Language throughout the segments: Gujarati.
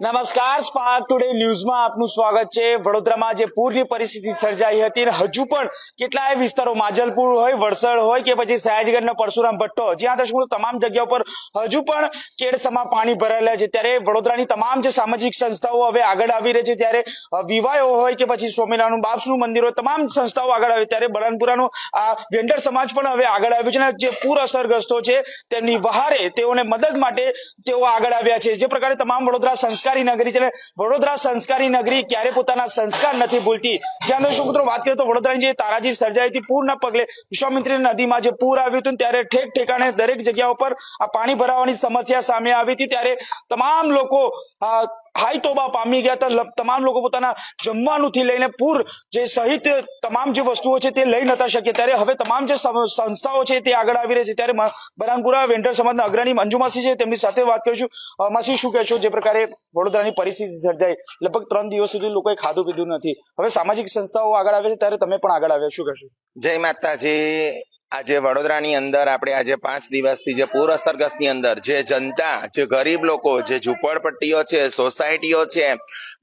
નમસ્કાર સ્પાર્ક ટુડે ન્યૂઝમાં આપનું સ્વાગત છે. વડોદરામાં જે પૂરની પરિસ્થિતિ સર્જાઈ હતી અને હજુ પણ કેટલાય વિસ્તારો માજલપુર હોય, વડસર હોય કે પછી સયાજગઢના પરશુરામ ભટ્ટો જ્યાં દર્શકો તમામ જગ્યા ઉપર હજુ પણ કેડસમાં પાણી ભરાયેલા છે. ત્યારે વડોદરાની તમામ જે સામાજિક સંસ્થાઓ હવે આગળ આવી રહી છે. ત્યારે વિવાહો હોય કે પછી સ્વામિનારાયણ બાપસનું મંદિર હોય, તમામ સંસ્થાઓ આગળ આવી. ત્યારે બરણપુરાનો આ વેન્ડર સમાજ પણ હવે આગળ આવ્યો છે જે પૂર અસરગ્રસ્તો છે, તેમની વહારે તેઓને મદદ માટે તેઓ આગળ આવ્યા છે. જે પ્રકારે તમામ વડોદરા સંસ્કારી નગરી છે વડોદરા સંસ્કારી નગરી ક્યારે પોતાના સંસ્કાર નથી ભૂલતી? જ્યાં દર્શક મિત્રો વાત કરીએ તો વડોદરાની જે તારાજી સર્જાઈ હતી પૂરના પગલે વિશ્વામિત્રી નદીમાં જે પૂર આવ્યું હતું ત્યારે ઠેક ઠેકાણે દરેક જગ્યા ઉપર આ પાણી ભરાવાની સમસ્યા સામે આવી હતી. ત્યારે તમામ લોકો હાઈ તોબા પામી ગયા હતા. તમામ લોકો પોતાના જમવાનું લઈને પૂર જે સહિત તમામ જે વસ્તુઓ છે તે લઈ નતા શક્યા. ત્યારે હવે તમામ જે સંસ્થાઓ છે તે આગળ આવી રહી છે. ત્યારે બરાનપુરા વેન્ટર સમાજના અગ્રણી મંજુમાસી છે. તેમની સાથે વાત કરીશું માસી, શું કહેશો? જે પ્રકારે વડોદરાની પરિસ્થિતિ સર્જાઈ. લગભગ ત્રણ દિવસ સુધી લોકોએ ખાધું પીધું નથી. હવે સામાજિક સંસ્થાઓ આગળ આવે છે. ત્યારે તમે પણ આગળ આવ્યા. શું કહેશો? જય માતાજી. આજે વડોદરાની અંદર આપણે આજે પાંચ દિવસથી જે પૂર અસરગ્રસ્તની અંદર જે જનતા, જે ગરીબ લોકો, જે ઝૂંપડપટ્ટીઓ છે, સોસાયટીઓ છે,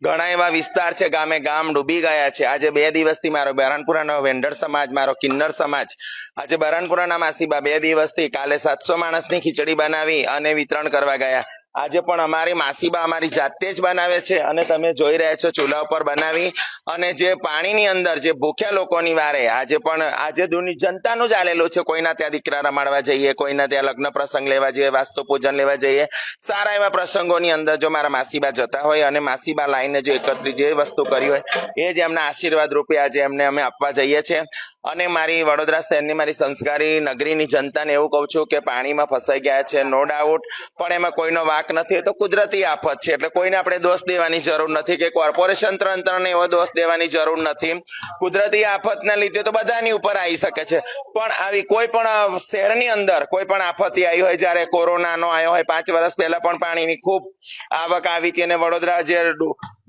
ઘણા એવા વિસ્તાર છે, ગામે ગામ ડૂબી ગયા છે. આજે બે દિવસથી મારો બરાનપુરાનો વેન્ડર સમાજ, મારો કિન્નર સમાજ, આજે બરાનપુરાના માસીબા બે દિવસથી કાલે સાતસો માણસની ખીચડી બનાવી અને વિતરણ કરવા ગયા. આજે પણ અમારી માસીબા અમારી જાતે જ બનાવે છે અને તમે જોઈ રહ્યા છો ચૂલા ઉપર બનાવી અને જે પાણીની અંદર જે ભૂખ્યા લોકોની વારે આજે પણ આજે જનતાનું જ આલેલું છે કોઈના ત્યાં દીકરા રમાડવા જઈએ, કોઈના ત્યાં લગ્ન પ્રસંગ લેવા જઈએ, વાસ્તુ પૂજન લેવા જઈએ. સારા એવા પ્રસંગોની અંદર જો મારા માસીબા જતા હોય અને માસીબા લાઈને જે એકત્રિત જે વસ્તુ કરી હોય, એ જ એમના આશીર્વાદ રૂપે આજે એમને અમે આપવા જઈએ છીએ. અને મારી વડોદરા શહેરની મારી સંસ્કારી નગરીની જનતાને એવું કહું છું કે પાણીમાં ફસાઈ ગયા છે નો ડાઉટ પણ એમાં કોઈનો વાક નથી એ તો કુદરતી આફત છે. એટલે કોઈને આપણે દોષ દેવાની જરૂર નથી કે કોર્પોરેશન તંત્રને એવો દોષ દેવાની જરૂર નથી. કુદરતી આફતને લીધે તો બધાની ઉપર આવી શકે છે. પણ આવી કોઈ પણ શહેરની અંદર કોઈ પણ આફતી આવી હોય, જ્યારે કોરોનાનો આવ્યો હોય, પાંચ વર્ષ પહેલા પણ પાણીની ખૂબ આવક આવી હતી અને વડોદરા જે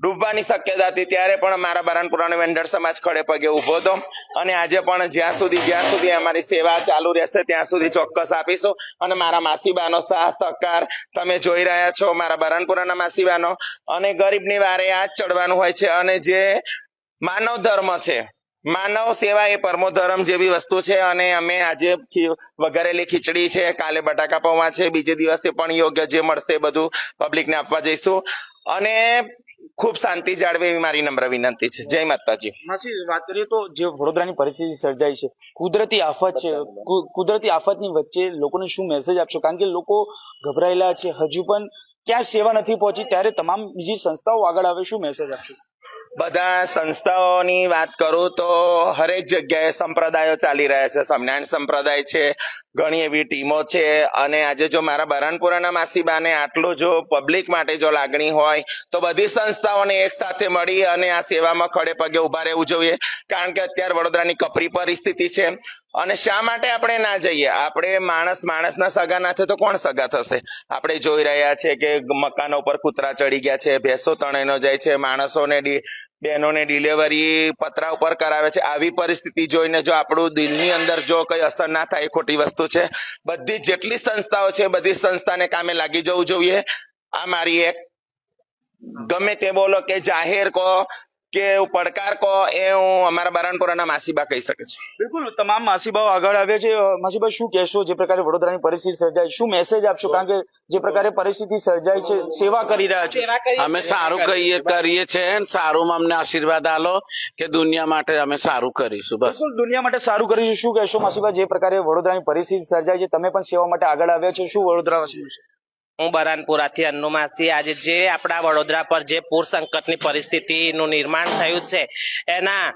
ડૂબવાની શક્યતા હતી. ત્યારે પણ મારા બરાનપુરાનો વેન્ડર સમાજ ખડે પગે ઊભો હતો. અને આજે પણ જ્યાં સુધી જ્યાં સુધી અમારી સેવા ચાલુ રહેશે, ત્યાં સુધી ચોક્કસ આપીશું. અને મારા માસીબાનો સાહ સહકાર તમે જોઈ રહ્યા છો, મારા બરાનપુરાના માસીબાનો. અને ગરીબની વારે આ ચડવાનું હોય છે. અને જે માનવ ધર્મ છે માનવ સેવા એ પરમો ધર્મ જેવી વસ્તુ છે અને અમે આજે વઘારેલી ખીચડી છે, કાલે બટાકા પૌવા છે, બીજે દિવસે પણ યોગ્ય જે મળશે બધું પબ્લિકને આપવા જઈશું. અને ખૂબ શાંતિ જાળવે એવી મારી નમ્ર વિનંતી છે. જય માતાજી. માસી, વાત કરીએ તો જે વડોદરાની પરિસ્થિતિ સર્જાઈ છે, કુદરતી આફત છે કુદરતી આફતની વચ્ચે લોકોને શું મેસેજ આપશો? કારણ કે લોકો ગભરાયેલા છે, હજુ પણ ક્યાં સેવા નથી પહોંચી, ત્યારે તમામ બીજી સંસ્થાઓ આગળ આવે, શું મેસેજ આપશો? બધા સંસ્થાઓની વાત કરું તો હરેક જગ્યાએ સંપ્રદાયો ચાલી રહ્યા છે. સ્વામિનારાયણ સંપ્રદાય છે, ઘણી એવી ટીમો છે અને આજે જો મારા બરાનપુરાના માસીબાને આટલું જો પબ્લિક માટે જો લાગણી હોય તો બધી સંસ્થાઓને એક સાથે મળી અને આ સેવામાં ખડે પગે ઊભા રહેવું જોઈએ. કારણ કે અત્યારે વડોદરાની કપરી પરિસ્થિતિ છે. અને શા માટે આપણે ના જઈએ? આપણે માણસ માણસના સગા નાથે તો કોણ સગા થશે? આપણે જોઈ રહ્યા છે કે મકાનો ઉપર કૂતરા ચડી ગયા છે, ભેંસો તણાઈનો જાય છે, માણસોને બહેનોને ડિલિવરી પતરા ઉપર કરાવે છે. આવી પરિસ્થિતિ જોઈને જો આપણું દિલની અંદર જો કઈ અસર ના થાય, એ ખોટી વસ્તુ છે. બધી જેટલી સંસ્થાઓ છે, બધી સંસ્થાને કામે લાગી જવું જોઈએ. આ મારી એક ગમે તે બોલો કે જાહેર કહો કે પડકાર કહો એ હું અમારા બારણપુરાના માસીબા કહી શકે છે. બિલકુલ તમામ માસીબાઓ આગળ આવ્યા છે. માસીબા શું કહેશો? જે પ્રકારે વડોદરાની પરિસ્થિતિ સર્જાય શું મેસેજ આપશો? કારણ કે જે પ્રકારે પરિસ્થિતિ સર્જાય છે સેવા કરી રહ્યા છે. અમે સારું કહીએ કરીએ છે સારું અમને આશીર્વાદ આલો કે દુનિયા માટે અમે સારું કરીશું બસ. દુનિયા માટે સારું કરીશું. શું કહેશો માસીબા જે પ્રકારે વડોદરાની પરિસ્થિતિ સર્જાય છે તમે પણ સેવા માટે આગળ આવ્યા છો. શું વડોદરા હું બરાનપુરાથી અન્નુમાસી આજે જે આપણા વડોદરા પર જે પૂર સંકટની પરિસ્થિતિનું નિર્માણ થયું છે, એના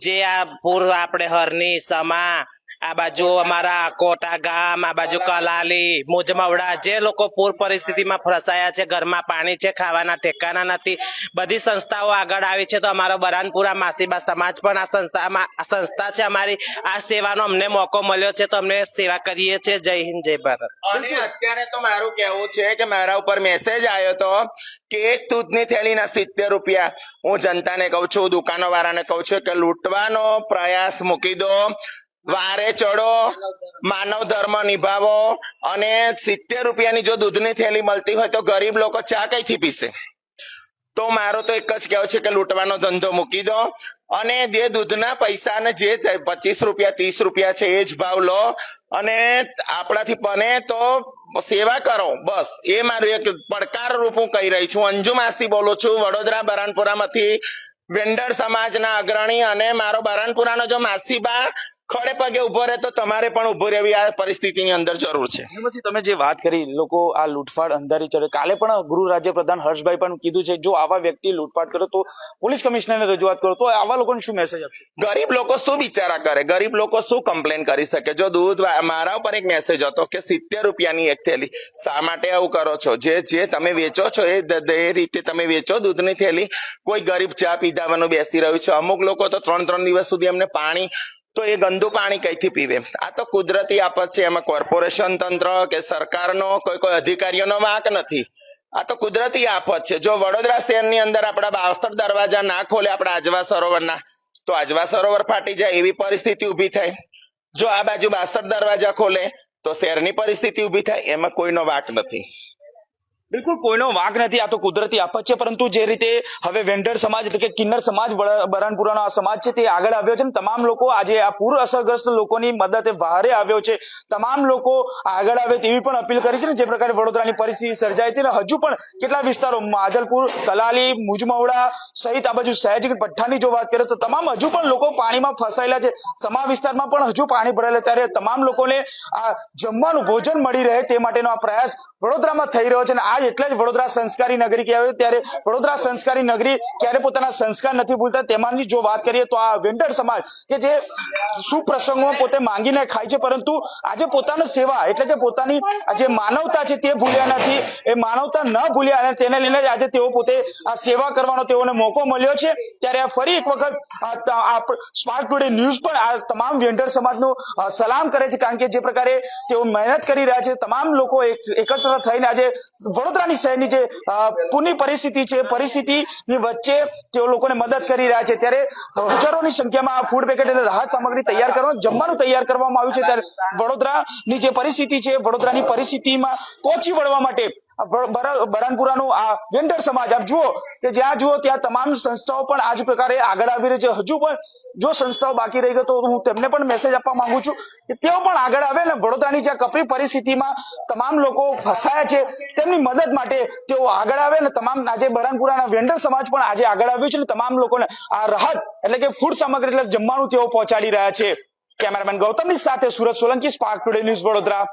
જે આ પૂર આપણે હરની, સમા આ બાજુ અમારા કોટા ગામ આ બાજુ કલાલી મુજમવડા જે લોકો પૂર પરિસ્થિતિમાં ફસાયા છે, ઘરમાં પાણી છે, ખાવાના ઠેકાના નથી, બધી સંસ્થાઓ આગળ આવી છે, તો અમારો બરાનપુરા માસીબા સમાજ પણ આ સંસ્થામાં સંસ્થા છે અમારી. આ સેવાનો અમને મોકો મળ્યો છે, તો અમને સેવા કરીએ છીએ. જય હિન્દ, જય ભારત. અને અત્યારે તો મારું કહેવું છે કે મારા ઉપર મેસેજ આવ્યો તો કે એક દૂધની થેલીના સિત્તેર રૂપિયા. હું જનતાને કહું છું દુકાનો વાળાને કહું છું કે લૂંટવાનો પ્રયાસ મૂકી દો. વારે ચડો, માનવ ધર્મ નિભાવો અને સિત્તેર રૂપિયાની જો દૂધની થેલી મળતી હોય તો ગરીબ લોકો ચા કઈથી પીશે? તો મારો તો એક જ કહેવો છે કે લૂંટવાનો ધંધો મૂકી દો અને જે દૂધના પૈસા ને જે પચીસ રૂપિયા, ત્રીસ રૂપિયા છે એ જ ભાવ લો અને આપણાથી બને તો સેવા કરો, બસ. એ મારું એક પડકાર રૂપ હું કહી રહી છું. અંજુ માસી બોલું છું, વડોદરા બરાનપુરામાંથી. વેન્ડર સમાજના અગ્રણી અને મારો બરાનપુરાનો જો માસીબા ખડે પગે ઊભો રહે તો તમારે પણ ઊભો રહેવી આ પરિસ્થિતિની અંદર જરૂર છે. પછી તમે જે વાત કરી લોકો આ લૂંટફાટ અંધારી ચડે. કાલે પણ ગૃહ રાજ્ય પ્રધાન હર્ષભાઈ પણ કીધું છે જો આવા વ્યક્તિ લૂંટફાટ કરે તો પોલીસ કમિશનરને રજૂઆત કરો તો આવા લોકોને શું મેસેજ આપશે? ગરીબ લોકો શું બિચારા કરે? ગરીબ લોકો શું કમ્પ્લેન કરી શકે? જો દૂધ મારા ઉપર એક મેસેજ હતો કે સિત્તેર રૂપિયાની એક થેલી. શા માટે આવું કરો છો? જે જે તમે વેચો છો એ રીતે તમે વેચો દૂધની થેલી. કોઈ ગરીબ ચા પીધાવાનું બેસી રહ્યું છે. અમુક લોકો તો ત્રણ ત્રણ દિવસ સુધી એમને પાણી તો એ ગંદુ પાણી કઈથી પીવે? આ તો કુદરતી આફત છે, એમાં કોર્પોરેશન તંત્ર કે સરકારનો કોઈ કોઈ અધિકારીઓનો વાંક નથી. આ તો કુદરતી આફત છે. જો વડોદરા શહેરની અંદર આપણા બાસઠ દરવાજા ના ખોલે આપણા આજવા સરોવરના, તો આજવા સરોવર ફાટી જાય એવી પરિસ્થિતિ ઊભી થાય. જો આ બાજુ બાસઠ દરવાજા ખોલે, તો શહેરની પરિસ્થિતિ ઊભી થાય, એમાં કોઈનો વાંક નથી. બિલકુલ, કોઈનો વાંક નથી, આ તો કુદરતી આફત છે, પરંતુ જે રીતે હવે વેન્ડર સમાજ, એટલે કે કિન્નર સમાજ બરાનપુરાનો આ સમાજ છે, તે આગળ આવ્યો છે તમામ લોકો આજે આ પૂર અસરગ્રસ્ત લોકોની મદદે બહારે આવ્યો છે. તમામ લોકો આગળ આવે તેવી પણ અપીલ કરી છે ને, જે પ્રકારે વડોદરાની પરિસ્થિતિ સર્જાઈ હતી ને હજુ પણ કેટલા વિસ્તારો, માજલપુર, કલાલી મુજમવડા સહિત આ બાજુ સહેજ પઠ્ઠાની જો વાત કરીએ તો તમામ હજુ પણ લોકો પાણીમાં ફસાયેલા છે. સમા વિસ્તારમાં પણ હજુ પાણી ભરાયેલા ત્યારે તમામ લોકોને આ જમવાનું ભોજન મળી રહે તે માટેનો આ પ્રયાસ વડોદરામાં થઈ રહ્યો છે અને આજ એટલે જ વડોદરા સંસ્કારી નગરી કહેવાય ત્યારે વડોદરા સંસ્કારી નગરી ક્યારે પોતાના સંસ્કાર નથી ભૂલતા તેમાંની જો વાત કરીએ તો આ વેન્ડર સમાજ કે જે સુપ્રસંગોમાં પોતે માંગીને ખાય છે, પરંતુ આજે પોતાની સેવા એટલે કે પોતાની જે માનવતા છે તે ભૂલ્યા નથી. એ માનવતા ન ભૂલ્યા અને તેને લઈને જ આજે તેઓ પોતે આ સેવા કરવાનો તેઓને મોકો મળ્યો છે. ત્યારે આ ફરી એક વખત સ્માર્ટ ટુડે ન્યૂઝ પણ આ તમામ વેન્ડર સમાજનો સલામ કરે છે. કારણ કે જે પ્રકારે તેઓ મહેનત કરી રહ્યા છે. તમામ લોકો એકત્ર થઈને આજે વડોદરાની શહેરની જે પૂરની પરિસ્થિતિ છે, પરિસ્થિતિની વચ્ચે તેઓ લોકોને મદદ કરી રહ્યા છે. ત્યારે હજારોની સંખ્યામાં ફૂડ પેકેટ અને રાહત સામગ્રી તૈયાર કરવા, જમવાનું તૈયાર કરવામાં આવ્યું છે. ત્યારે વડોદરાની જે પરિસ્થિતિ છે, વડોદરાની પરિસ્થિતિમાં પહોંચી વળવા માટે બરાનપુરાનું આ વેન્ડર સમાજ, આપ જુઓ કે જ્યાં જુઓ ત્યાં તમામ સંસ્થાઓ પણ આ જ પ્રકારે આગળ આવી રહી છે. હજુ પણ જો સંસ્થાઓ બાકી રહી ગઈ તો હું તેમને પણ મેસેજ આપવા માંગુ છું કે તેઓ પણ આગળ આવે ને વડોદરાની જે કપરી પરિસ્થિતિમાં તમામ લોકો ફસાયા છે, તેમની મદદ માટે તેઓ આગળ આવે ને તમામ આજે બરાનપુરાના વેન્ડર સમાજ પણ આજે આગળ આવ્યું છે ને તમામ લોકોને આ રાહત એટલે કે ફૂડ સામગ્રી એટલે જમવાનું તેઓ પહોંચાડી રહ્યા છે. કેમેરામેન ગૌતમની સાથે Surat Solanki spark today news Vadodara.